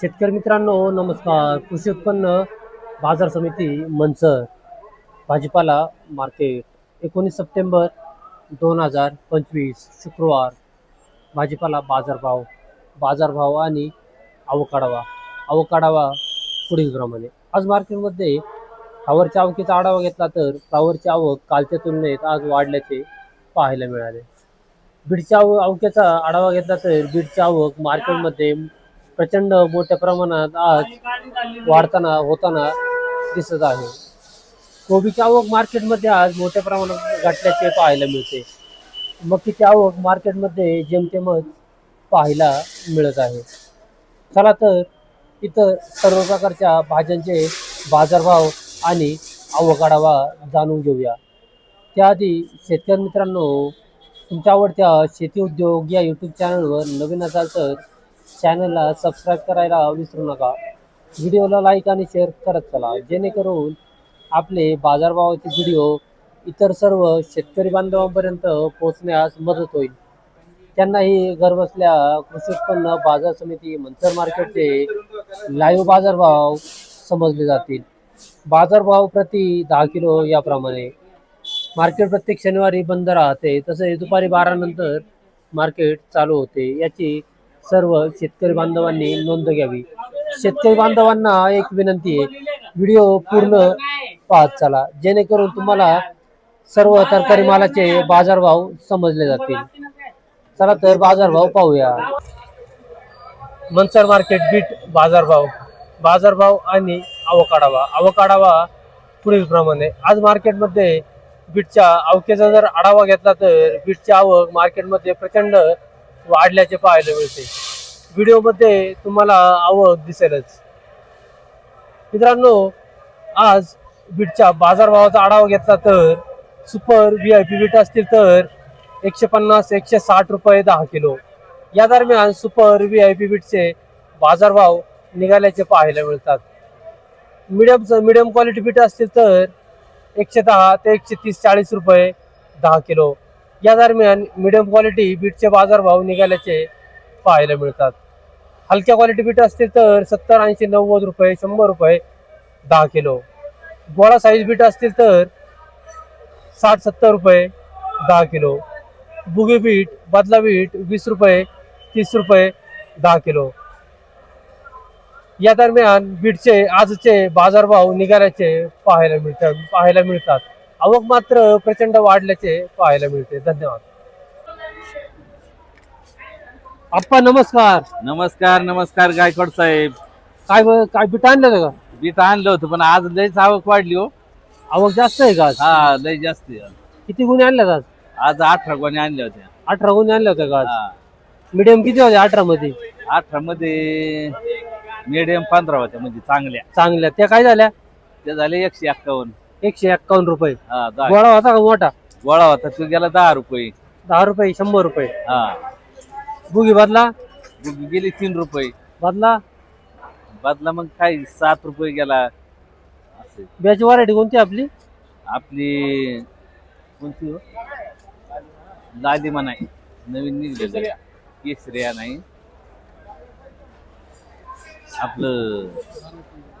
शेतकरी मित्रांनो नमस्कार. कृषी उत्पन्न बाजार समिती मंचर भाजीपाला मार्केट एकोणीस सप्टेंबर दोन हजार पंचवीस शुक्रवार भाजीपाला बाजारभाव बाजारभाव आणि अवकाढावा. अवकाढावा पुढीलप्रमाणे आज मार्केटमध्ये फ्लावरच्या आवकीचा आढावा घेतला तर फ्लावरची आवक कालच्या तुलनेत आज वाढल्याचे पाहायला मिळाले. बीडच्या आव अवक्याचा आढावा घेतला तर बीडची आवक मार्केटमध्ये प्रचंड मोठ्या प्रमाणात आज वाढताना होताना दिसत आहे. कोबीची आवक मार्केटमध्ये आज मोठ्या प्रमाणात घटल्याचे पाहायला मिळते. मक्कीची आवक मार्केटमध्ये जेमतेमच पाहायला मिळत आहे. चला तर इतर सर्व प्रकारच्या भाज्यांचे बाजारभाव आणि आवक आढावा जाणून घेऊया. त्याआधी शेतकरी मित्रांनो तुमच्या आवडत्या शेती उद्योग या यूट्यूब चॅनलवर नवीन असाल तर चॅनलला सबस्क्राईब करायला विसरू नका. व्हिडिओला लाईक आणि शेअर करत चला. जेणेकरून आपले बाजारभावाचे व्हिडिओ इतर सर्व शेतकरी बांधवांपर्यंत पोहोचण्यास मदत होईल. त्यांनाही घरबसल्या कृषी उत्पन्न बाजार समिती मंचर मार्केटचे लाईव्ह बाजारभाव समजले जातील. बाजारभाव प्रति दहा किलो याप्रमाणे. मार्केट प्रत्येक शनिवारी बंद राहते. तसेच दुपारी बारानंतर मार्केट चालू होते. याची सर्व शेतकरी बांधवांनी नोंद घ्यावी. शेतकरी बांधवांना एक विनंती आहे व्हिडिओ पूर्ण पाहत चला. जेणेकरून तुम्हाला सर्व तरकारी मालाचे बाजारभाव समजले जातील. चला तर बाजारभाव पाहूया. मनसर मार्केट बीट बाजारभाव. बाजारभाव आणि आवकाढावा आवकाढावा पुढील प्रमाणे आज मार्केटमध्ये बीटच्या आवकेचा जर आढावा घेतला तर बीटची आवक मार्केटमध्ये प्रचंड वाढल्याचे पाहायला मिळते. व्हिडिओमध्ये तुम्हाला आवक दिसेलच. मित्रांनो आज बीटच्या बाजारभावाचा आढावा घेतला तर super V I P beet असतील तर एकशे पन्नास एकशे साठ रुपये दहा किलो. या दरम्यान सुपर व्ही आय पी बीटचे बाजारभाव निघाल्याचे पाहायला मिळतात. मिडियम मिडियम क्वालिटी बीट असतील तर एकशे दहा ते एकशे तीस चाळीस रुपये दहा किलो. या दरम्यान मिडियम क्वालिटी बीटचे बाजारभाव निघाल्याचे पाहायला मिळतात. हलक्या क्वालिटी बीट असतील तर सत्तर ऐंशी नव्वद रुपये शंभर रुपये दहा किलो. गोळा साईज बीट असतील तर साठ सत्तर रुपये दहा किलो. बुगी बीट बदला बीट वीस रुपये तीस रुपये दहा किलो. या दरम्यान बीटचे आजचे बाजारभाव निघाल्याचे पाहायला मिळतात पाहायला मिळतात. आवक मात्र प्रचंड वाढल्याचे पाहायला मिळते. धन्यवाद. आप्पा नमस्कार. नमस्कार नमस्कार गायकवाड साहेब. काय ब- काय बीट आणलं का बीट आणलं होतं पण आज लयच आवक वाढली हो. आवक जास्त आहे का आज? हा लय जास्त आहे. किती गुन्हे आणल्यात आज? आज अठरा गोणी आणल्या होत्या अठरा गुन्हे आणले होते का आज? हा. मिडियम किती होते अठरा मध्ये अठरा मध्ये मिडियम पंधरा होत्या म्हणजे चांगल्या. चांगल्या. त्या काय झाल्या? ते झाले एकशे एक्कावन्न. एकशे एक्कावन्न रुपये. हा दहा. गोळा होता का मोठा गोळा होता तो गेला दहा रुपये. दहा रुपये शंभर रुपये. हा. बुगी बदला? बुगी गेली तीन रुपये. बदला? बदला मग काय सात रुपये गेला. असे. ब्याची व्हरायटी कोणती आपली? आपली कोणती हो? लालिमा नाही नवीन निघलेलं केसरिया नाही आपलं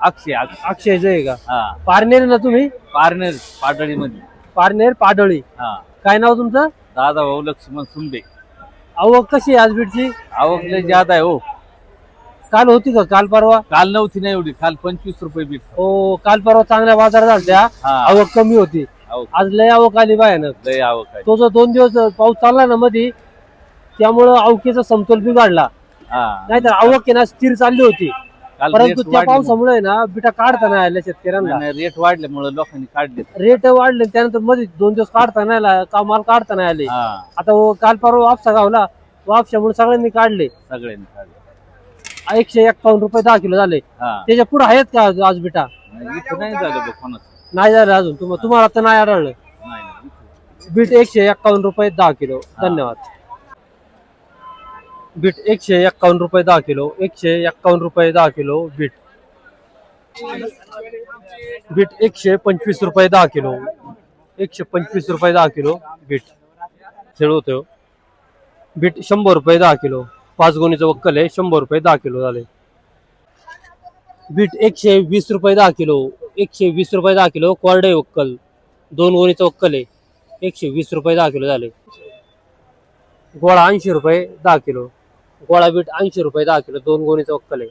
अक्षय अक्षय. अक्षय जय का? हा. पारनेर ना तुम्ही? पारनेर पाटळी मध्ये पारनेर पाडळी हा. काय नाव तुमचं? दादा भाऊ लक्ष्मण सुंबे आवक कशी आहे आज बीटची आवक लय जादा आहे हो. काल होती का? काल परवा? काल नव्हती ना एवढी. काल पंचवीस रुपये बीट हो काल परवा चांगल्या बाजार झाल्या हा. आवक कमी होती. आवक. आज लय आवक आली भयानक लय आवक आहे तो जो दोन दिवस पाऊस चालला ना मध्ये त्यामुळं आवकेचा समतोल बिघडला. नाहीतर आवक आहे ना स्थिर चालली होती. काल परंतु त्या वाढले. पावसामुळे ना बिटा काढता नाही आल्या शेतकऱ्यांना. रेट वाढल्यामुळे लोकांनी काढले. रेट वाढले त्यानंतरमध्ये दोन दिवस काढता नाही आला का माल काढता नाही आले. हा. आता वो काल परवा वापसा गावला वापशामुळे सगळ्यांनी काढले. सगळ्यांनी काढले. एकशे एक्कावन्न रुपये दहा किलो झाले. हा. त्याच्या पुढे आहेत का आज- आज बिटा? नाही, इथं नाही झालं बघ कोणाचं. नाही झालं अजून. तुम- तुम्हाला तर नाही आढळलं. नाही नाही, इथं. बीट एकशे एक्कावन्न रुपये दहा किलो. धन्यवाद. बीट एकशे एक्कावन्न रुपये दहा किलो एकशे एक्कावन्न रुपये दहा किलो बीट बीट एकशे पंचवीस रुपये दहा किलो एकशे पंचवीस रुपये दहा किलो बीट खेळवतो बीट शंभर रुपये दहा किलो पाच गोणीचं वक्कल आहे शंभर रुपये दहा किलो झाले बीट एकशे वीस रुपये दहा किलो एकशे वीस रुपये दहा किलो कोरडे वक्कल दोन गोणीचं वक्कल आहे एकशे वीस रुपये दहा किलो झाले गोळा ऐंशी रुपये दहा किलो गोळा बीट ऐंशी रुपये दहा किलो दोन गोणीचं वक्कल आहे.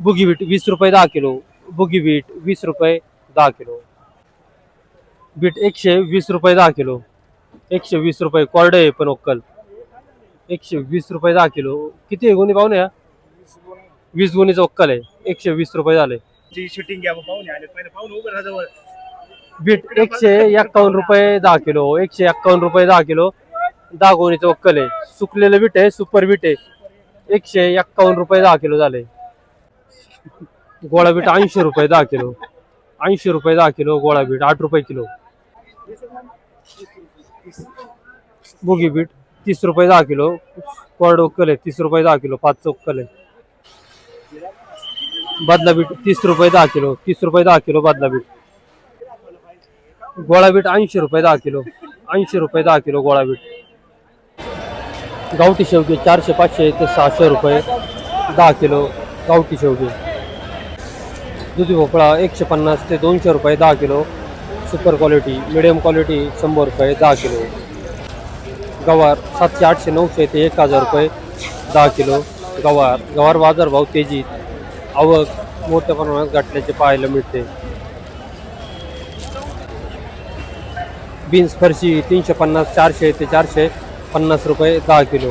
बुगी बीट वीस रुपये दहा किलो बुगी बीट वीस रुपये दहा किलो. बीट एकशे वीस रुपये दहा किलो एकशे वीस रुपये कोरडे आहे पण वक्कल एकशे वीस रुपये दहा किलो. किती आहे गोणी पाहुणे? या वीस गोणीचं वक्कल आहे. एकशे वीस रुपये झाले. शूटिंग बीट एकशे एक्कावन्न रुपये दहा किलो एकशे एक्कावन्न रुपये दहा किलो दहा वक्कल आहे. सुकलेलं बीट आहे सुपर बीट आहे. एकशे एक्कावन्न रुपये दहा किलो झाले. गोळा बीट ऐंशी रुपये दहा किलो. ऐंशी रुपये दहा किलो गोळा बीट आठ रुपये किलो. बुगी बीट तीस रुपये दहा किलो. कोरड वक्कल आहे तीस रुपये दहा किलो पाच वक्कल आहे. बदला बीट तीस रुपये दहा किलो तीस रुपये दहा किलो बदला बीट गोळा बीट ऐंशी रुपये दहा किलो ऐंशी रुपये दहा किलो गोळा बीट गावठी शेवगे चारशे पाचशे ते सहाशे रुपये दहा किलो गावठी शेवगे. दुधी भोपळा एकशे पन्नास ते दोनशे रुपये दहा किलो. सुपर क्वालिटी मिडियम क्वालिटी शंभर रुपये दहा किलो. गवार सातशे आठशे नऊशे ते एक हजार रुपये दहा किलो. गवार गवार बाजारभाव तेजीत. आवक मोठ्या प्रमाणात गाठल्याचे पाहायला मिळते. बीन्स फरशी तीनशे पन्नास चारशे ते चारशे पन्नास रुपये दहा किलो.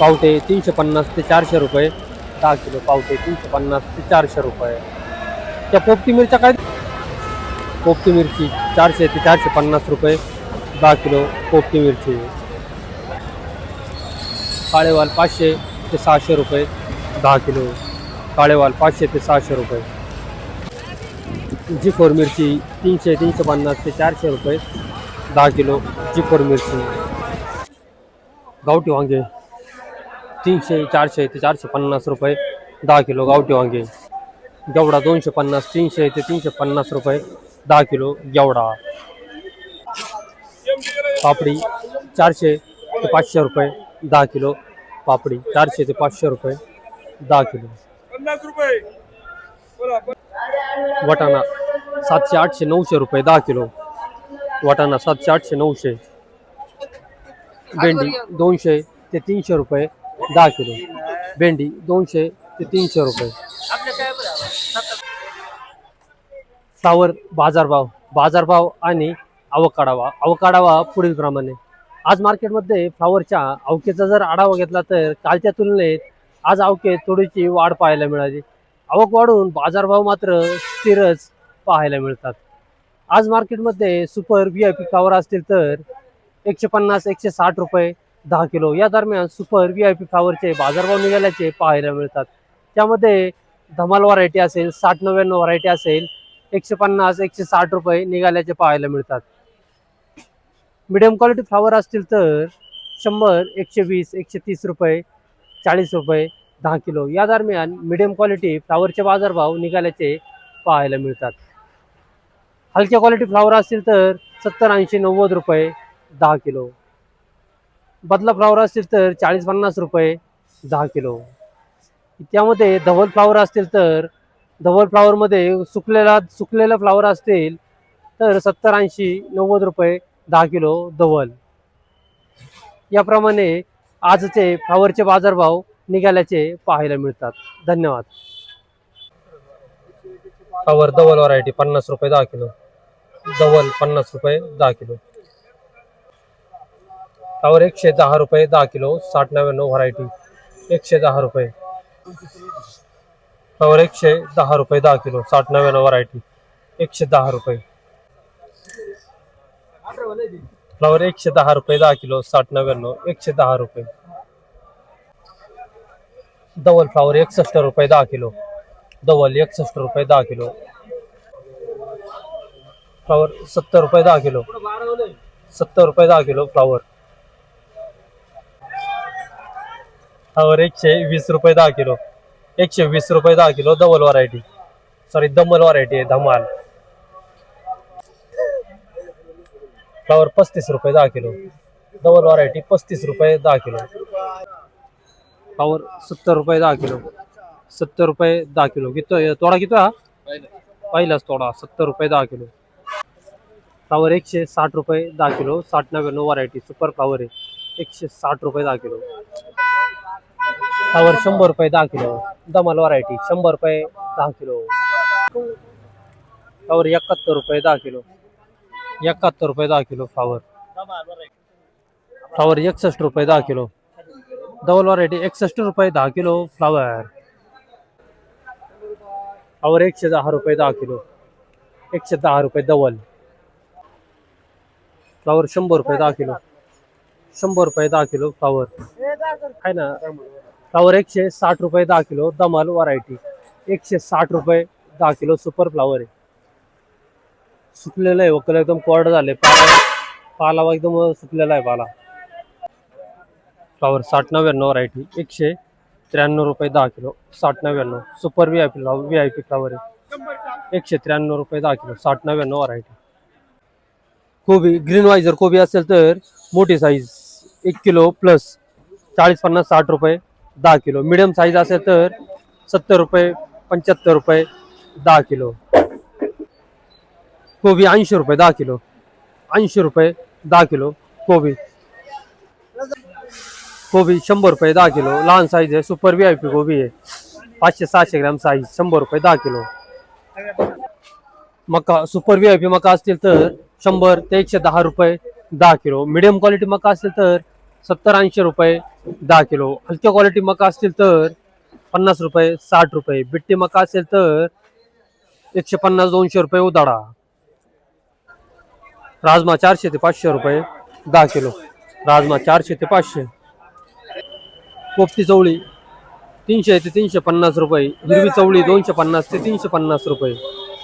पावटे तीनशे पन्नास ते चारशे रुपये. दहा किलो पावटे तीनशे पन्नास ते चारशे रुपये. त्या पोपटी मिरच्या काय? पोपटी मिरची चारशे ते चारशे पन्नास रुपये. दहा किलो पोपटी मिरची. काळेवाल पाचशे ते सहाशे रुपये. दहा किलो काळेवाल पाचशे ते सहाशे रुपये. फोर मिरची तीनशे तीनशे पन्नास ते चारशे रुपये. दहा किलो चिकोर मिरची. गावठी वांगे तीनशे चारशे ते चारशे पन्नास रुपये दहा किलो गावठी वांगे. गेवडा दोनशे पन्नास तीनशे ते तीनशे पन्नास रुपये दहा किलो गेवडा. पापडी चारशे ते पाचशे रुपये दहा किलो पापडी चारशे ते पाचशे रुपये दहा किलो. पन्नास रुपये वाटाणा सातशे आठशे नऊशे रुपये दहा किलो. वाटाणा सातशे आठशे नऊशे. भेंडी दोनशे ते तीनशे रुपये दहा किलो. भेंडी दोनशे ते तीनशे रुपये. फ्लावर बाजारभाव बाजारभाव आणि अवकाढावा अवकाढावा पुढील प्रमाणे. आज मार्केटमध्ये फ्लावरच्या अवकेचा जर आढावा घेतला तर कालच्या तुलनेत आज अवकेत थोडीशी वाढ पाहायला मिळाली. आवक वाढून बाजारभाव मात्र स्थिरच पाहायला मिळतात. आज मार्केटमध्ये super V I P flower असतील तर एकशे पन्नास एकशे साठ रुपये दहा किलो. या दरम्यान सुपर व्ही आय पी फ्लावरचे बाजारभाव निघाल्याचे पाहायला मिळतात. त्यामध्ये धमाल व्हरायटी असेल साठ नव्याण्णव व्हरायटी असेल एकशे पन्नास एकशे साठ रुपये निघाल्याचे पाहायला मिळतात. मिडियम क्वालिटी फ्लावर असतील तर शंभर एकशे वीस एकशे तीस रुपये चाळीस रुपये दहा किलो. या दरम्यान मिडियम क्वालिटी फ्लावरचे बाजारभाव निघाल्याचे पाहायला मिळतात. हलक्या क्वालिटी फ्लावर असतील तर सत्तर ऐंशी नव्वद रुपये दहा किलो. बदला फ्लावर असतील तर चाळीस पन्नास रुपये दहा किलो. त्यामध्ये धवल फ्लावर असतील तर धवल फ्लावरमध्ये सुकलेला सुकलेला फ्लावर असतील तर सत्तर ऐंशी नव्वद रुपये दहा किलो धवल. याप्रमाणे आजचे फ्लावरचे बाजारभाव निघाल्याचे पाहायला मिळतात. धन्यवाद. फ्लावर डबल व्हरायटी पन्नास रुपये दहा किलो. डबल पन्नास रुपये दहा किलो. फ्लावर एकशे दहा रुपये दहा किलो साठ नव्याण्णव व्हरायटी एकशे दहा रुपये. फ्लावर एकशे दहा रुपये दहा किलो साठ नव्याण्णव व्हरायटी एकशे दहा रुपये. फ्लावर एकशे दहा रुपये दहा किलो साठ नव्याण्णव एकशे दहा रुपये. डबल फ्लावर एकसष्ट रुपये दहा किलो. धवल एकसष्ट रुपये दहा किलो. फ्लावर सत्तर रुपये दहा किलो. सत्तर रुपये दहा किलो फ्लावर. फ्लावर एकशे वीस रुपये दहा किलो. एकशे वीस रुपये दहा किलो धवल व्हरायटी सॉरी दमल व्हरायटी आहे धमाल. फ्लावर पस्तीस रुपये दहा किलो. डबल व्हरायटी पस्तीस रुपये दहा किलो. फ्लावर सत्तर रुपये दहा किलो. सत्तर रुपये दहा किलो किती तोडा किती हा पहिलाच तोडा सत्तर रुपये दहा किलो फ्लावर एकशे साठ रुपये दहा किलो साठ नव्याण्णव व्हरायटी सुपर फ्लावर आहे एकशे साठ रुपये दहा किलो फ्लावर शंभर रुपये दहा किलो दमाल व्हरायटी शंभर रुपये दहा किलो फ्लावर एकाहत्तर रुपये दहा किलो एकाहत्तर रुपये दहा किलो फ्लावर फ्लावर एकसष्ट रुपये दहा किलो डबल व्हरायटी एकसष्ट रुपये दहा किलो फ्लावर फ्लावर एकशे दहा रुपये दहा किलो. एकशे दहा रुपये दवल. फ्लावर शंभर रुपये दहा किलो. शंभर रुपये दहा किलो फ्लावर. आहे ना? फ्लावर एकशे साठ रुपये दहा किलो दमाल व्हरायटी एकशे साठ रुपये दहा किलो सुपर फ्लावर आहे. सुकलेलं आहे वकल एकदम कोरड झाले पाला पाला एकदम सुकलेला आहे पाला. फ्लावर साठ नव्याण्णव व्हरायटी एकशे त्र्याण्णव रुपये दहा किलो, साठ नव्याण्णव. Super V I P V I P flower आहे. एकशे त्र्याण्णव रुपये दहा किलो, साठ नव्याण्णव व्हरायटी कोबी ग्रीन वायझर कोबी असेल तर मोठी साईज एक किलो प्लस चाळीस, पन्नास, साठ रुपये दहा किलो. मिडियम साईज असेल तर सत्तर रुपये, पंच्याहत्तर रुपये दहा किलो. कोबी ऐंशी रुपये दहा किलो, ऐंशी रुपये दहा किलो कोबी. कोबी शंभर रुपये दहा किलो. लहान साईज आहे सुपर व्ही आय पी कोबी आहे. पाचशे सहाशे ग्रॅम साईज शंभर रुपये दहा किलो. मका सुपर व्ही आय पी मका असतील तर शंभर ते एकशे दहा रुपये दहा किलो. मिडियम क्वालिटी मका असेल तर सत्तर ऐंशी रुपये दहा किलो. हलक्या क्वालिटी मका असतील तर पन्नास रुपये साठ रुपये. बिट्टी मका असेल तर एकशे पन्नास दोनशे रुपये उदाडा राजमा चारशे ते पाचशे रुपये दहा किलो. राजमा चारशे ते पाचशे. पोपटी चवळी तीनशे ते तीनशे पन्नास रुपये. हिरवी चवळी दोनशे पन्नास ते तीनशे पन्नास रुपये.